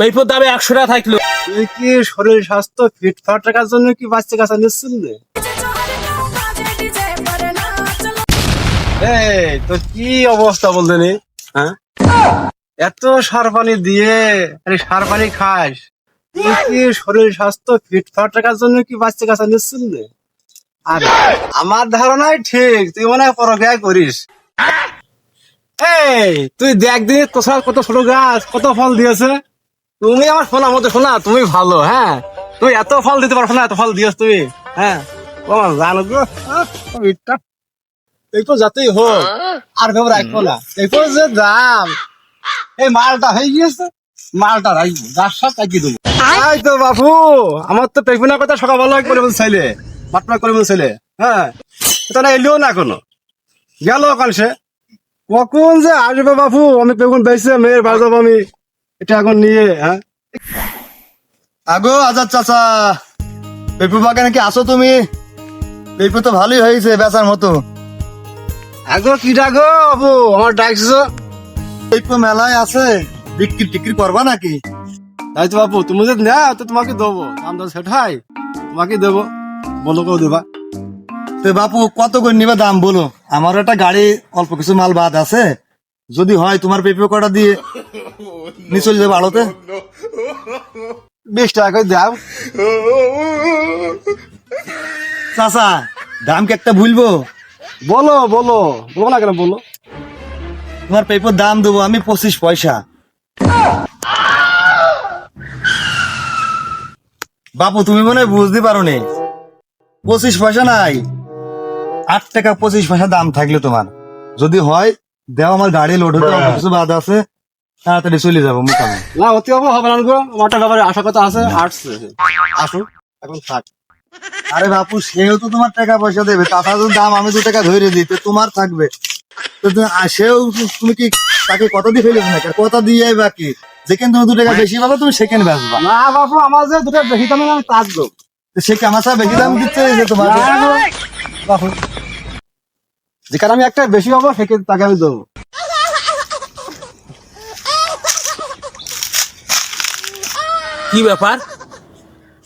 পেঁপোর দামে একশো টাকা থাকল। তুই কি শরীর স্বাস্থ্য ফিট ফাট রাখার জন্য কি বাচ্চা কাছে নিচ্ছিল এই, তোর কি অবস্থা বলতে নি হ্যাঁ? এত সার পানি দিয়ে, আরে সার পানি খাস। তুই কি শরীর স্বাস্থ্য ফিট ফাট রাখার জন্য কি বাচ্চা কাছে নিচ্ছিল আর আমার ধারণাই ঠিক, তুই মনে হয় পরক্রিয়া করিস। এই, তুই দেখ দিন তোর কত ছোট গাছ, কত ফল দিয়েছে। তুমি আমার শোনা মতো শোনা তুমি ভালো হ্যাঁ? তুমি এত ফল দিতে পারছ না এত ফল দিয়েছ তুমি হ্যাঁ? ও আমার জানো তো যাতেই হোক, আর ভেবে রাখব না। তো যে দাম, এই মালটা হয়ে গিয়েছে, মালটা রাখব, যার সব কাকি দেবো। এই তো বাপু, আমার তো পেগুনা কথা সকালবেলা করে বলছিলে মাটমা করে বলছিলে হ্যাঁ? এটা এলিও না কোনো। গেল কাল সে। কখন যে আসবে বাপু, আমি বেগুন বেঁচে, মেয়ের বাড়ি যাব আমি এটা এখন নিয়ে হ্যাঁ? আগো আজাদ চাচা পেপু বাগানে কি আসো তুমি? পেপু তো ভালোই হয়েছে বেচার মতো। আগো কি ডাকো বাবু? আমার ডাকছো। পেপু মেলায় আছে বিক্রি টিক্রি করবা নাকি? তাই তো বাবু তুমি যদি নাও তো তোমাকে দেবো। দাম দাম সেটাই তোমাকে দেবো বলো কেউ দেবা। তো বাপু কত করে নিবে দাম বলো? আমার একটা গাড়ি অল্প কিছু মাল বাদ আছে। যদি হয় তোমার পেপে কটা দিয়ে? নিয়ে চলে যাবে আড়তে বিশ টাকা করে দাও চাচা, দাম কি একটা ভুলবো? বলো বলো। বলো না কেন বলো? তোমার পেপের দাম দেবো আমি পঁচিশ পয়সা। বাপু, তুমি মনে বুঝতে পারো নি পঁচিশ পয়সা নাই। আট টাকা পঁচিশ পয়সা দাম থাকলে তোমার। যদি হয়, দেও আমার গাড়ি লোড হতে কিছু বাদ আছে? তাড়াতাড়ি চলে যাব মোটামুটি না অতি বাবু হবে না গো। আমার ব্যাপারে আশা কথা আছে আসছে আসুন এখন থাক। আরে বাপু সেও তো তোমার টাকা পয়সা দেবে তাছাড়া তো দাম আমি দু টাকা ধরে দিই তো তোমার থাকবে। তো সেও তুমি কি তাকে কত দিয়ে ফেলেছো নাকি? কথা দিয়ে বাকি যেখানে তুমি দু টাকা বেশি পাবে তুমি সেখানে বেচবা। না বাবু আমার যে দুটো বেশি দামে আমি দেবো সে কি আমার বেশি দাম দিচ্ছে যে তোমার? না বাবু যেখানে আমি একটা বেশি পাবো সেখানে তাকে আমি দেবো। কি ব্যাপার?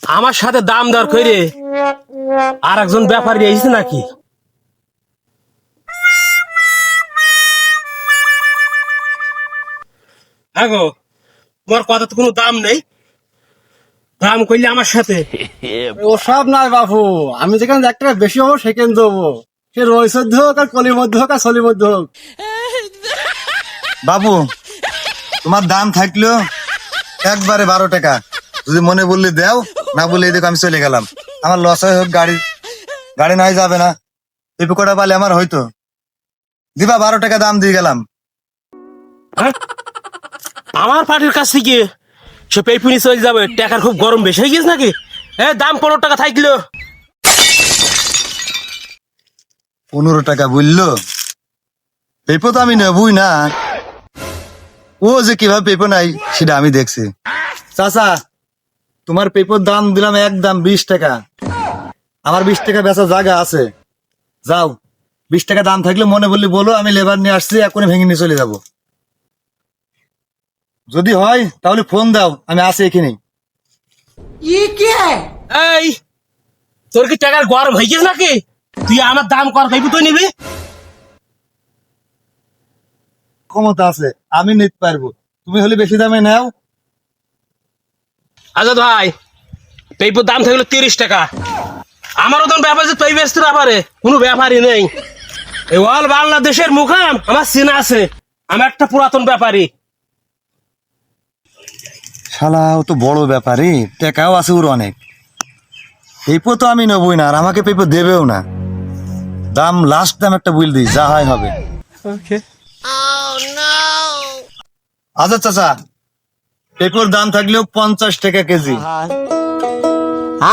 আমার সাথে দাম দর করে আর একজন ব্যাপারী এসেছে নাকি? হ্যাঁ গো তোমার কথা তো কোনো দাম নেই। দাম করলে আমার সাথে। ওসব নাই বাবু আমি যেখানে এক টাকা বেশি হব সেখানে দেবো। সে রই সদ্য হোক আর কলির মধ্যে হোক আর সলির মধ্যে হোক। বাবু তোমার দাম থাকল একবারে বারো টাকা। যদি মনে বললে দেও না বললে এই দেখো আমি চলে গেলাম। আমার লস হয় হোক গাড়ি গাড়ি নাই যাবে না। এই পোকোটা পালে আমার হয়তো। দিবা বারো টাকা দাম দিয়ে গেলাম। হ্যাঁ? আমার পার্টির কাছ থেকে সে পেপুনি চলে যাবে টাকার খুব গরম বেশি হয়ে গেছে নাকি? এ দাম পনেরো টাকা থাকল। পনেরো টাকা বলল। পেপো তো আমি নেবই না। ও যে কীভাবে পেপো নাই সেটা আমি দেখছি। চাচা তোমার পেপোর দাম দিলাম একদম বিশ টাকা। আমার বিশ টাকা বেচা জায়গা আছে। যাও। বিশ টাকা দাম থাকলে মনে বললি বলো আমি লেবার নিয়ে আসছি এখনই ভেঙে নিয়ে চলে যাব। যদি হয় তাহলে ফোন দাও আমি আসি এখানে। এই তোর কি টাকার গরম হয়ে গেছে নাকি? তুই আমার দাম কর তুই নিবি? ক্ষমতা আছে আমি নিতে পারব। তুমি হলে বেশি দামে নাও আজাদ ভাই পেপুর দাম থাকল তিরিশ টাকা। আমারও তো ব্যাপার যে ব্যস্ত ব্যাপারে কোনো ব্যাপারই নেই। এই অল বাংলাদেশের মুখাম আমার চেনা আছে। আমি একটা পুরাতন ব্যাপারী। শালা ও তো বড় ব্যাপারই টাকাও আছে ওর অনেক। পেপো তো আমি নেবই না আর আমাকে পেপো দেবেও না। দাম লাস্ট দাম একটা বুঝ দিই যা হয় হবে। আচ্ছা চাচা পেপোর দাম থাকলেও পঞ্চাশ টাকা কেজি।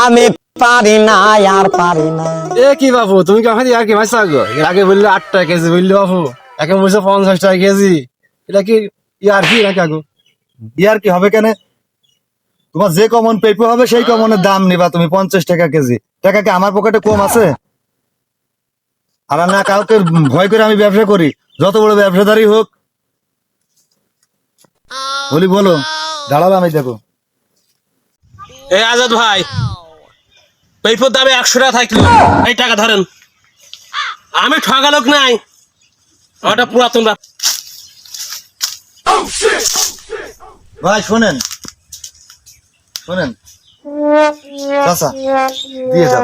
আমি পারি না আর পারি না। এ কি বাবু তুমি কি আমাকে আর কি ভাই গো আগে বললে আট টাকা কেজি বললে বাবু এখন বলছে পঞ্চাশ টাকা কেজি। এটা কি ইয়ার কি নাকি আগো? ইয়ার কি হবে কেন? তোমার যে কমন পেপো হবে সেই কমনের দাম নিবা তুমি পঞ্চাশ টাকা কেজি। টাকা কি আমার পকেটে কম আছে? আর না কাউকে ভয় করে আমি ব্যবসা করি। যত বড় ব্যবসাদারই হোক। বলি বলো। দাঁড়ালাম আমি দেখো। এই আজাদ ভাই পেপুর দামে একশো টাকা থাকল। এই টাকা ধরেন। আমি ঠগা লোক নাই। ওটা পুরাতন ভাই শোনেন। শোনেন। চাচা দিয়ে যাও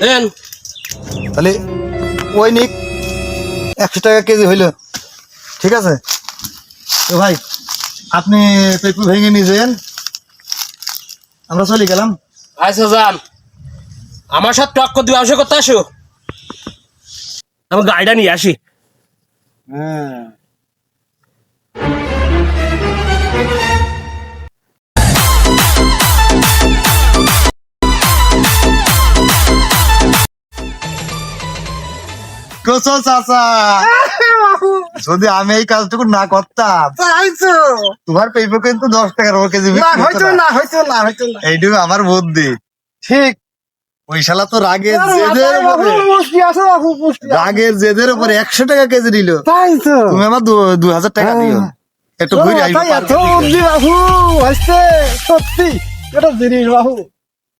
দেন। তাহলে ওই নিক একশো টাকা কেজি হইল। ঠিক আছে? তো ভাই আপনি পেপু ভেঙে নিয়েছেন আমরা চলে গেলাম। আচ্ছা যান আমার সাথে টক্কর দিবে আবশ্যক করতে আসো। আমি গাড়িটা নিয়ে আসি। হ্যাঁ। কোসো চাচা। যদি আমি এই কাজটুকু না করতাম হয়তো তোমার পেপু কিন্তু দশ টাকার ওর কেজি না হয়তো না। হয়তো না হয়তো না এইটুকু আমার বুদ্ধি ঠিক ওই শালা তো রাগের জেদের। রাগের জেদের উপরে একশো টাকা কেজি নিল তাই তো তুমি আমার দু- হাজার টাকা দিও একটু ঘুরে আসব এত বুদ্ধি বাবু আসছে সত্যি এটা জিনিস বাবু